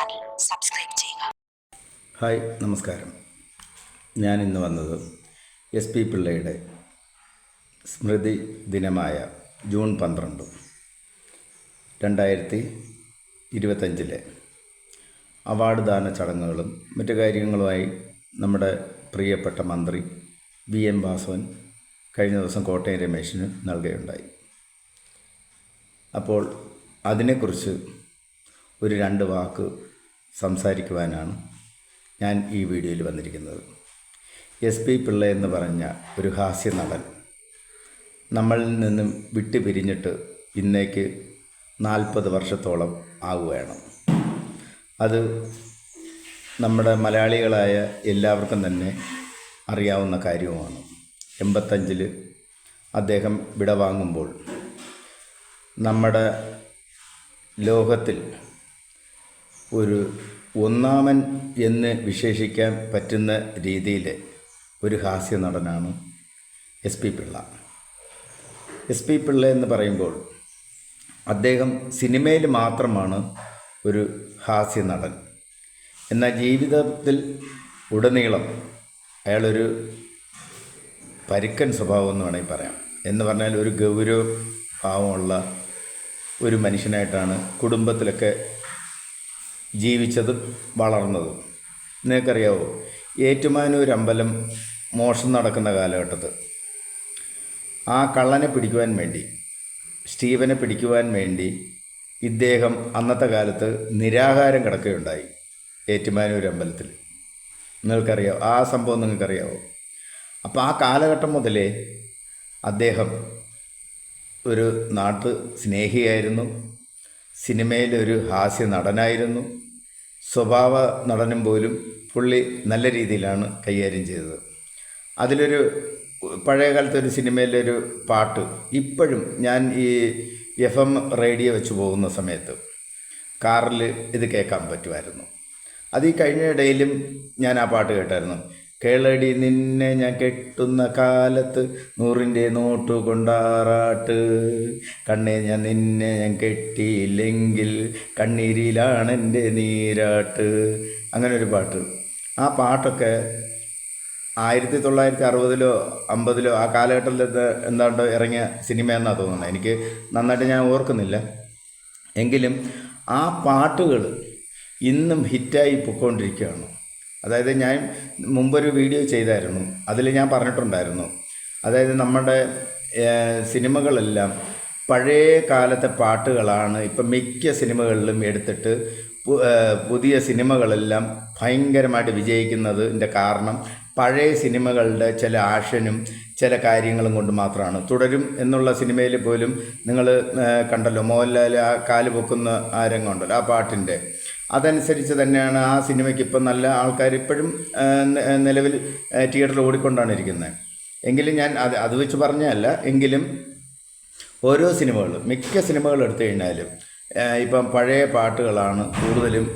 Channel subscribe ചെയ്യുക hi നമസ്കാരം. ഞാൻ ഇന്ന് വന്നത് എസ് പി പിള്ളയുടെ സ്മൃതി ദിനമായ ജൂൺ പന്ത്രണ്ട് രണ്ടായിരത്തി ഇരുപത്തഞ്ചിലെ അവാർഡ് ദാന ചടങ്ങുകളും മറ്റു കാര്യങ്ങളുമായി നമ്മുടെ പ്രിയപ്പെട്ട മന്ത്രി വി എം വാസവൻ കഴിഞ്ഞ ദിവസം കോട്ടയം രമേശിന് നൽകുകയുണ്ടായി. അപ്പോൾ അതിനെക്കുറിച്ച് ഒരു രണ്ട് വാക്ക് സംസാരിക്കുവാനാണ് ഞാൻ ഈ വീഡിയോയിൽ വന്നിരിക്കുന്നത്. എസ് പി പിള്ള എന്ന് പറഞ്ഞ ഒരു ഹാസ്യ നടൻ നമ്മളിൽ നിന്നും വിട്ടുപിരിഞ്ഞിട്ട് ഇന്നേക്ക് നാൽപ്പത് വർഷത്തോളം ആവുകയാണ്. അത് നമ്മുടെ മലയാളികളായ എല്ലാവർക്കും തന്നെ അറിയാവുന്ന കാര്യവുമാണ്. എൺപത്തഞ്ചിൽ അദ്ദേഹം വിടവാങ്ങുമ്പോൾ നമ്മുടെ ലോകത്തിൽ ഒരു ഒന്നാമൻ എന്ന് വിശേഷിക്കാൻ പറ്റുന്ന രീതിയിൽ ഒരു ഹാസ്യ നടനാണ് S P Pillai. S P Pillai എന്ന് പറയുമ്പോൾ അദ്ദേഹം സിനിമയിൽ മാത്രമാണ് ഒരു ഹാസ്യ നടൻ. എന്നാൽ ജീവിതത്തിൽ ഉടനീളം അയാളൊരു പരുക്കൻ സ്വഭാവം എന്ന് വേണമെങ്കിൽ പറയാം. എന്ന് പറഞ്ഞാൽ ഒരു ഗൗരവ ഭാവമുള്ള ഒരു മനുഷ്യനായിട്ടാണ് കുടുംബത്തിലൊക്കെ ജീവിച്ചതും വളർന്നതും. നിങ്ങൾക്കറിയാവോ ഏറ്റുമാനൂർ അമ്പലം മോഷണം നടക്കുന്ന കാലഘട്ടത്ത്. ആ കള്ളനെ പിടിക്കുവാൻ വേണ്ടി സ്റ്റീവനെ പിടിക്കുവാൻ വേണ്ടി ഇദ്ദേഹം അന്നത്തെ കാലത്ത് നിരാഹാരം കിടക്കുകയുണ്ടായി ഏറ്റുമാനൂർ അമ്പലത്തിൽ നിങ്ങൾക്കറിയാവോ ആ സംഭവം നിങ്ങൾക്കറിയാവോ? അപ്പോൾ ആ കാലഘട്ടം മുതലേ അദ്ദേഹം ഒരു നാട്ടു സ്നേഹിയായിരുന്നു. സിനിമയിലൊരു ഹാസ്യ നടനായിരുന്നു. സ്വഭാവ നടനും പോലും പുള്ളി നല്ല രീതിയിലാണ് കൈകാര്യം ചെയ്തത്. അതിലൊരു പഴയ കാലത്തെ ഒരു സിനിമയിലൊരു പാട്ട് ഇപ്പോഴും ഞാൻ ഈ എഫ് എം റേഡിയോ വെച്ച് പോകുന്ന സമയത്ത് കാറിൽ ഇത് കേൾക്കാൻ പറ്റുമായിരുന്നു. അത് ഈ കഴിഞ്ഞ ഇടയിലും ഞാൻ ആ പാട്ട് കേട്ടായിരുന്നു. കേളടി നിന്നെ ഞാൻ കെട്ടുന്ന കാലത്ത് നൂറിന്റെ നോട്ടു കൊണ്ടാറാട്ട്. കണ്ണേ ഞാൻ നിന്നെ ഞാൻ കെട്ടിയില്ലെങ്കിൽ കണ്ണീരിലാണ് എന്റെ നീരാട്ട്. അങ്ങനെ ഒരു പാട്ട്. ആ പാട്ടൊക്കെ ആയിരത്തി തൊള്ളായിരത്തി അറുപതിലോ അമ്പതിലോ ആ കാലഘട്ടത്തിൽ എന്താണ്ടോ ഇറങ്ങിയ സിനിമ എന്നാണ് തോന്നുന്നത്. എനിക്ക് നന്നായിട്ട് ഞാൻ ഓർക്കുന്നില്ല. എങ്കിലും ആ പാട്ടുകൾ ഇന്നും ഹിറ്റായി പൊയ്ക്കൊണ്ടിരിക്കുകയാണ് അതായത് ഞാൻ മുമ്പൊരു വീഡിയോ ചെയ്തായിരുന്നു. അതിൽ ഞാൻ പറഞ്ഞിട്ടുണ്ടായിരുന്നു. അതായത് നമ്മുടെ സിനിമകളെല്ലാം പഴയ കാലത്തെ പാട്ടുകളാണ് ഇപ്പം മിക്ക സിനിമകളിലും എടുത്തിട്ട് പുതിയ സിനിമകളെല്ലാം ഭയങ്കരമായിട്ട് വിജയിക്കുന്നതിന്റെ കാരണം പഴയ സിനിമകളുടെ ചില ആഷനും ചില കാര്യങ്ങളും കൊണ്ട് മാത്രമാണ്. തുടരും എന്നുള്ള സിനിമയിൽ പോലും നിങ്ങൾ കണ്ടല്ലോ മോഹൻലാൽ ആ കാൽ പൊക്കുന്ന ആ രംഗമുണ്ടല്ലോ ആ പാട്ടിന്റെ. അതനുസരിച്ച് തന്നെയാണ് ആ സിനിമയ്ക്ക് ഇപ്പം നല്ല ആൾക്കാർ ഇപ്പോഴും നിലവിൽ തിയേറ്ററിൽ ഓടിക്കൊണ്ടാണ് ഇരിക്കുന്നത്. എങ്കിലും ഞാൻ അത് അത് വെച്ച് പറഞ്ഞതല്ല എങ്കിലും ഓരോ സിനിമകളും മിക്ക സിനിമകൾ എടുത്തു കഴിഞ്ഞാലും ഇപ്പം പഴയ പാട്ടുകളാണ് കൂടുതലും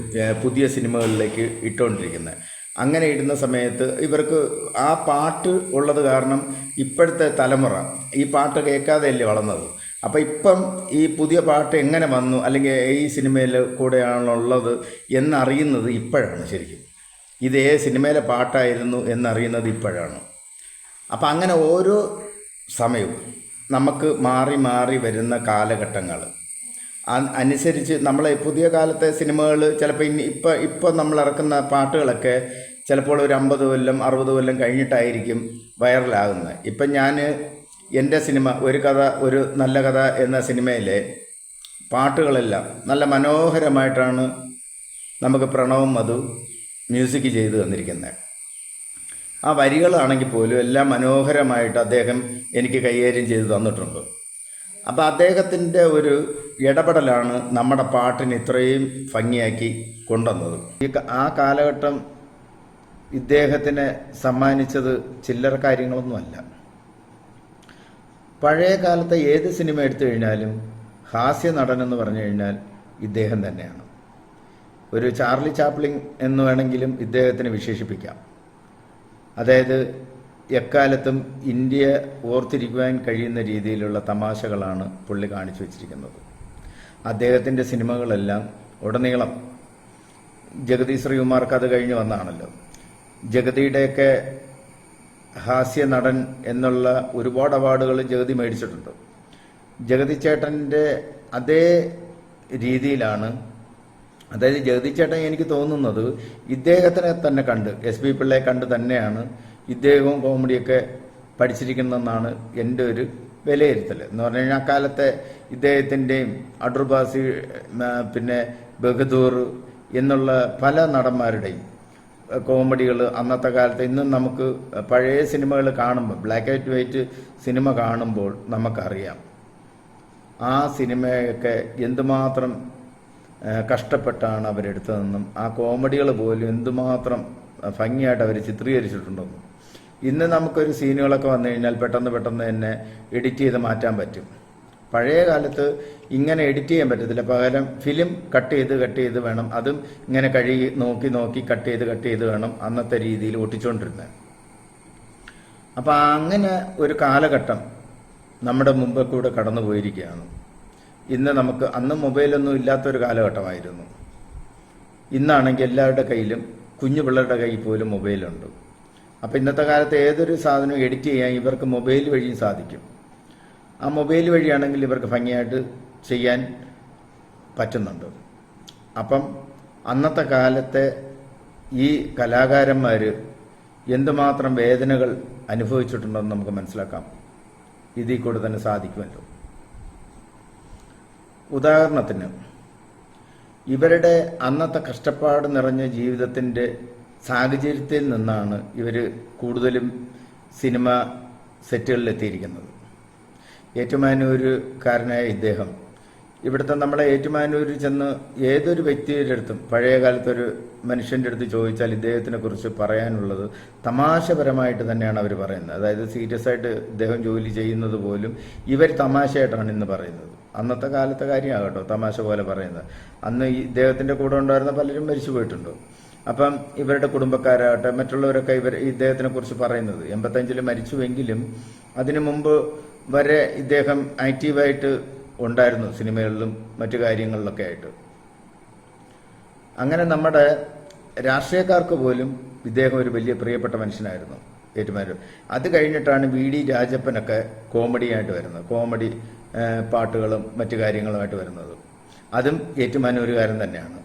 പുതിയ സിനിമകളിലേക്ക് ഇട്ടുകൊണ്ടിരിക്കുന്നത്. അങ്ങനെ ഇടുന്ന സമയത്ത് ഇവർക്ക് ആ പാട്ട് ഉള്ളത് കാരണം ഇപ്പോഴത്തെ തലമുറ ഈ പാട്ട് കേൾക്കാതെയല്ലേ വളർന്നത്. അപ്പം ഇപ്പം ഈ പുതിയ പാട്ട് എങ്ങനെ വന്നു? അല്ലെങ്കിൽ ഈ സിനിമയിൽ കൂടെയാണുള്ളത് എന്നറിയുന്നത് ഇപ്പോഴാണ് ശരിക്കും. ഇത് ഏ സിനിമയിലെ പാട്ടായിരുന്നു എന്നറിയുന്നത് ഇപ്പോഴാണ്. അപ്പം അങ്ങനെ ഓരോ സമയവും നമുക്ക് മാറി മാറി വരുന്ന കാലഘട്ടങ്ങൾ അനുസരിച്ച് നമ്മളെ പുതിയ കാലത്തെ സിനിമകൾ ചിലപ്പോൾ ഇനി ഇപ്പം ഇപ്പം നമ്മൾ ഇറക്കുന്ന പാട്ടുകളൊക്കെ ചിലപ്പോൾ ഒരു അമ്പത് കൊല്ലം അറുപത് കൊല്ലം കഴിഞ്ഞിട്ടായിരിക്കും വൈറലാകുന്നത്. ഇപ്പം ഞാൻ എന്റെ സിനിമ ഒരു കഥ ഒരു നല്ല കഥ എന്ന സിനിമയിലെ പാട്ടുകളെല്ലാം നല്ല മനോഹരമായിട്ടാണ് നമുക്ക് പ്രണവും മധു മ്യൂസിക് ചെയ്തു തന്നിരിക്കുന്നത്. ആ വരികളാണെങ്കിൽ പോലും എല്ലാം മനോഹരമായിട്ട് അദ്ദേഹം എനിക്ക് കൈകാര്യം ചെയ്തു തന്നിട്ടുണ്ട്. അപ്പോൾ അദ്ദേഹത്തിന്റെ ഒരു ഇടപെടലാണ് നമ്മുടെ പാട്ടിന് ഇത്രയും ഭംഗിയാക്കി കൊണ്ടുവന്നത്. ഈ ആ കാലഘട്ടം ഇദ്ദേഹത്തിന് സമ്മാനിച്ചത് ചില്ലറ കാര്യങ്ങളൊന്നുമല്ല. പഴയ കാലത്തെ ഏത് സിനിമ എടുത്തു കഴിഞ്ഞാലും ഹാസ്യ നടൻ എന്ന് പറഞ്ഞു കഴിഞ്ഞാൽ ഇദ്ദേഹം തന്നെയാണ്. ഒരു ചാർലി ചാപ്ലിൻ എന്ന് വേണമെങ്കിലും ഇദ്ദേഹത്തിന് വിശേഷിപ്പിക്കാം. അതായത് എക്കാലത്തും ഇന്ത്യ ഓർത്തിരിക്കുവാൻ കഴിയുന്ന രീതിയിലുള്ള തമാശകളാണ് പുള്ളി കാണിച്ചു വച്ചിരിക്കുന്നത്. അദ്ദേഹത്തിന്റെ സിനിമകളെല്ലാം ഉടനീളം ജഗതി ശ്രീകുമാർക്ക് അത് കഴിഞ്ഞ് വന്നാണല്ലോ. ജഗതിയുടെയൊക്കെ ഹാസ്യ നടൻ എന്നുള്ള ഒരുപാട് അവാർഡുകൾ ജഗതി മേടിച്ചിട്ടുണ്ട്. ജഗതി ചേട്ടന്റെ അതേ രീതിയിലാണ് അതായത് ജഗതി ചേട്ടൻ എനിക്ക് തോന്നുന്നത് ഇദ്ദേഹത്തിനെ തന്നെ കണ്ട് എസ് പി പിള്ളയെ കണ്ട് തന്നെയാണ് ഇദ്ദേഹവും കോമഡിയൊക്കെ പഠിച്ചിരിക്കുന്നതെന്നാണ് എന്റെ ഒരു വിലയിരുത്തൽ. എന്ന് പറഞ്ഞു കഴിഞ്ഞാൽ അക്കാലത്തെ ഇദ്ദേഹത്തിന്റെയും അടൂർബാസി പിന്നെ ബഹദൂർ എന്നുള്ള പല നടന്മാരുടെയും കോമഡികൾ അന്നത്തെ കാലത്ത് ഇന്നും നമുക്ക് പഴയ സിനിമകൾ കാണുമ്പോൾ ബ്ലാക്ക് ആൻഡ് വൈറ്റ് സിനിമ കാണുമ്പോൾ നമുക്കറിയാം. ആ സിനിമയൊക്കെ എന്തുമാത്രം കഷ്ടപ്പെട്ടാണ് അവരെടുത്തതെന്നും ആ കോമഡികൾ പോലും എന്തുമാത്രം ഭംഗിയായിട്ട് അവർ ചിത്രീകരിച്ചിട്ടുണ്ടെന്നും. ഇന്ന് നമുക്കൊരു സീനുകളൊക്കെ വന്നു കഴിഞ്ഞാൽ പെട്ടെന്ന് പെട്ടെന്ന് തന്നെ എഡിറ്റ് ചെയ്ത് മാറ്റാൻ പറ്റും. പഴയ കാലത്ത് ഇങ്ങനെ എഡിറ്റ് ചെയ്യാൻ പറ്റത്തില്ല. പകരം ഫിലിം കട്ട് ചെയ്ത് കട്ട് ചെയ്ത് വേണം. അതും ഇങ്ങനെ കഴുകി നോക്കി നോക്കി കട്ട് ചെയ്ത് കട്ട് ചെയ്ത് വേണം അന്നത്തെ രീതിയിൽ ഒട്ടിച്ചുകൊണ്ടിരുന്നത് അപ്പം അങ്ങനെ ഒരു കാലഘട്ടം നമ്മുടെ മുമ്പ് കൂടെ കടന്നു പോയിരിക്കുകയാണ്. ഇന്ന് നമുക്ക് അന്ന് മൊബൈലൊന്നും ഇല്ലാത്തൊരു കാലഘട്ടമായിരുന്നു. ഇന്നാണെങ്കിൽ എല്ലാവരുടെ കയ്യിലും കുഞ്ഞു പിള്ളേരുടെ കയ്യിൽ പോലും മൊബൈലുണ്ട്. അപ്പോൾ ഇന്നത്തെ കാലത്ത് ഏതൊരു സാധനവും എഡിറ്റ് ചെയ്യാൻ ഇവർക്ക് മൊബൈൽ വഴിയും സാധിക്കും. ആ മൊബൈൽ വഴിയാണെങ്കിൽ ഇവർക്ക് ഭംഗിയായിട്ട് ചെയ്യാൻ പറ്റുന്നുണ്ട്. അപ്പം അന്നത്തെ കാലത്തെ ഈ കലാകാരന്മാർ എന്തുമാത്രം വേദനകൾ അനുഭവിച്ചിട്ടുണ്ടെന്ന് നമുക്ക് മനസ്സിലാക്കാം. ഇതിൽ കൂടെ തന്നെ സാധിക്കുമല്ലോ. ഉദാഹരണത്തിന് ഇവരുടെ അന്നത്തെ കഷ്ടപ്പാട് നിറഞ്ഞ ജീവിതത്തിന്റെ സാഹചര്യത്തിൽ നിന്നാണ് ഇവർ കൂടുതലും സിനിമ സെറ്റുകളിൽ എത്തിയിരിക്കുന്നത് ഏറ്റുമാനൂരുകാരനായ ഇദ്ദേഹം. ഇവിടുത്തെ നമ്മളെ ഏറ്റുമാനൂരിൽ ചെന്ന് ഏതൊരു വ്യക്തിയുടെ അടുത്തും പഴയ കാലത്തൊരു മനുഷ്യന്റെ അടുത്ത് ചോദിച്ചാൽ ഇദ്ദേഹത്തിനെ കുറിച്ച് പറയാനുള്ളത് തമാശപരമായിട്ട് തന്നെയാണ് അവർ പറയുന്നത്. അതായത് സീരിയസ് ആയിട്ട് ഇദ്ദേഹം ജോലി ചെയ്യുന്നത് പോലും ഇവർ തമാശയായിട്ടാണ് ഇന്ന് പറയുന്നത്. അന്നത്തെ കാലത്തെ കാര്യമാകട്ടോ തമാശ പോലെ പറയുന്നത്. അന്ന് ഇദ്ദേഹത്തിന്റെ കൂടെ ഉണ്ടായിരുന്ന പലരും മരിച്ചു പോയിട്ടുണ്ട്. അപ്പം ഇവരുടെ കുടുംബക്കാരാകട്ടെ മറ്റുള്ളവരൊക്കെ ഇവർ ഇദ്ദേഹത്തിനെ കുറിച്ച് പറയുന്നത്. എൺപത്തഞ്ചിൽ മരിച്ചുവെങ്കിലും അതിനു മുമ്പ് വരെ ഇദ്ദേഹം ആക്റ്റീവായിട്ട് ഉണ്ടായിരുന്നു സിനിമകളിലും മറ്റു കാര്യങ്ങളിലൊക്കെ ആയിട്ട്. അങ്ങനെ നമ്മുടെ രാഷ്ട്രീയക്കാർക്ക് പോലും ഇദ്ദേഹം ഒരു വലിയ പ്രിയപ്പെട്ട മനുഷ്യനായിരുന്നു ഏറ്റുമാനൂർ. അത് കഴിഞ്ഞിട്ടാണ് വി ഡി രാജപ്പനൊക്കെ കോമഡിയായിട്ട് വരുന്നത് കോമഡി പാട്ടുകളും മറ്റു കാര്യങ്ങളുമായിട്ട് വരുന്നത്. അതും ഏറ്റുമാനൂരുകാരൻ തന്നെയാണ്.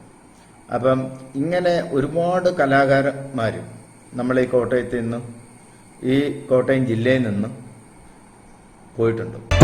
അപ്പം ഇങ്ങനെ ഒരുപാട് കലാകാരന്മാരും നമ്മളെ ഈ കോട്ടയത്ത് നിന്നും ഈ കോട്ടയം ജില്ലയിൽ നിന്നും പോയിട്ടുണ്ട്.